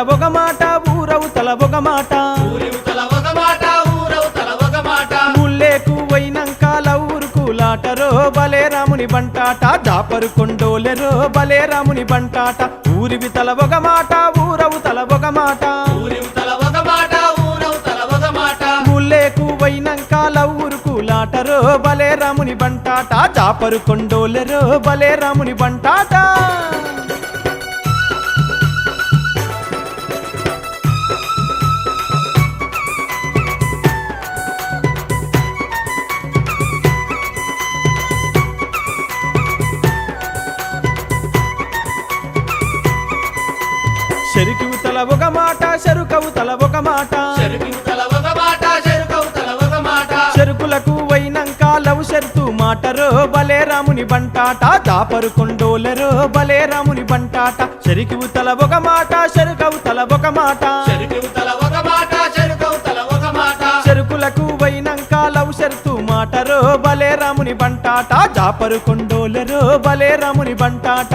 ఒక మాట ఊరవుతల ఒక మాట. పోయినంక లవ్వురుకు లాటరో బలే రాముని బంటాట దాపరు కొండోలెరో బలే రాముని బంటాట. మాట ఊరవుతల ఒక మాట. మాట ఊరవతల ఒక మాట. పోయినంక లవ్వురుకు లాటరో బలే రాముని బంటాట దాపరు కొండోలెరో బలే రాముని బంటాట. ఒక మాట చెరుకవు తల ఒక మాట. చెరుకులకు వైనంక లవ్ షర్తు మాటరో బలే రాముని బంటాట. దాపరు కొండోలరో బలే రాముని బంటాట. చెరికివుతల తల మాట ఒక మాట చెరుకవు తల ఒక మాట. చెరుకులకు వైనంక లవ్ షర్తు మాటరో బలే రాముని బంటాట. దాపరు కొండోలరో బలే రాముని బంటాట.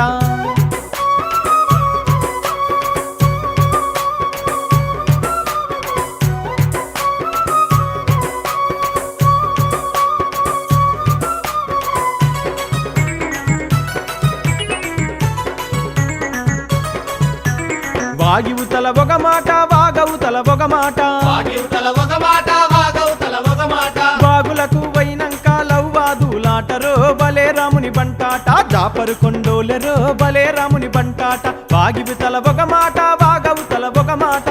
వాగివుతల ఒక మాట వాగవుతల ఒక మాట. బాగులకు వైనంక లవ్వాదులాటరో బలే రాముని బంటాట. జాపరు కొండోలెరో బలే రాముని బంటాట. వాగివితల ఒక మాట వాగవుతల ఒక మాట.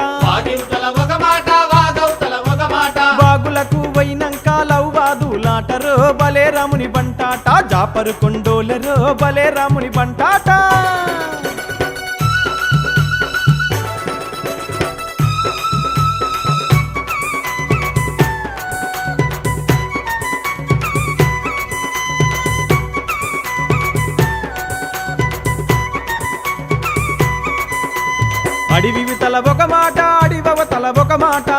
బాగులకు వైనంక లవ్వాదులాటరో బలే రాముని బంటాట. జాపరు కొండోలెరో బలే రాముని బంటాట. మాట అడివవతల ఒక మాట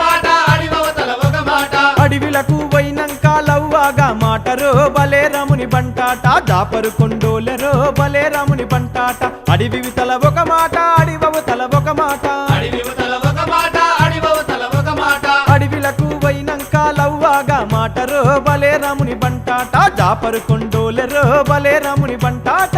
మాట. అడివవతల ఒక మాట అడవిలకు పోయినంక లవ్వాగా మాటరో బలే రాముని బంటాట. దాపరు కొండోలెరో బలే రాముని బంటాట. మాట అడివవతల ఒక మాట మాట. అడివవతల ఒక మాట అడవిలకు పోయినంక లవ్వాగా మాటరో బలే రాముని బంటాట. దాపరు కొండోలెరో బలే రాముని బంటాట.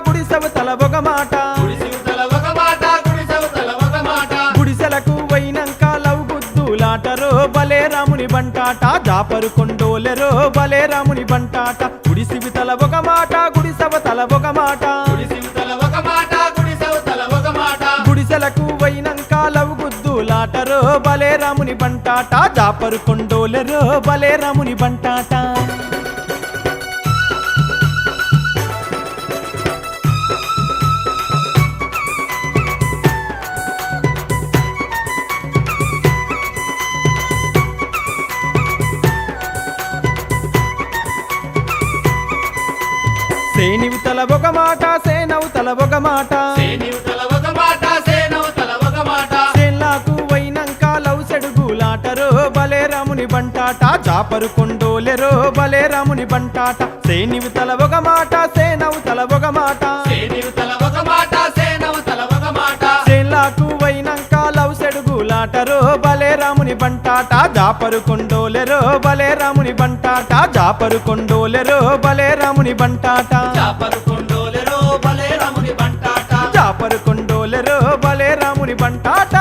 గుడిసివితల ఒక మాట. మాట గుడిసివతల ఒక మాట. గుడిసెలకు పోయినంక లవ్ గుద్దులాటరో బలే రాముని బంటాట. జాపరు కొండోలెరో బలే రాముని బంటాట. మాట గుడిసవతల ఒక మాట. మాట గుడిసవతల ఒక మాట. గుడిసెలకు పోయినంక లవ్ గుద్దులాటరో బలే రాముని బంటాట. జాపరు కొండోలెరో బలే రాముని బంటాట. మాట సేనవుతల ఒక మాట. మాట సేనవతల ఒక మాట. సేన్లాకు వైనంక లవ్ సెడుగులాటరో బలే రాముని బంటాట. జాపరు కొండోలెరో బలే రాముని బంటాట. ఒక మాట సేనవుతల ఒక మాట. సేనివతల ఒక మాట రాముని బంటాట జాపరు కొండోలెరో బలే రాముని బంటాట జాపరు కొండోలెరో బలే రాముని బంటాట. జాపరు కొండోలెరో బలే రాముని బంటాట. జాపరు కొండోలెరో బలే రాముని బంటాట.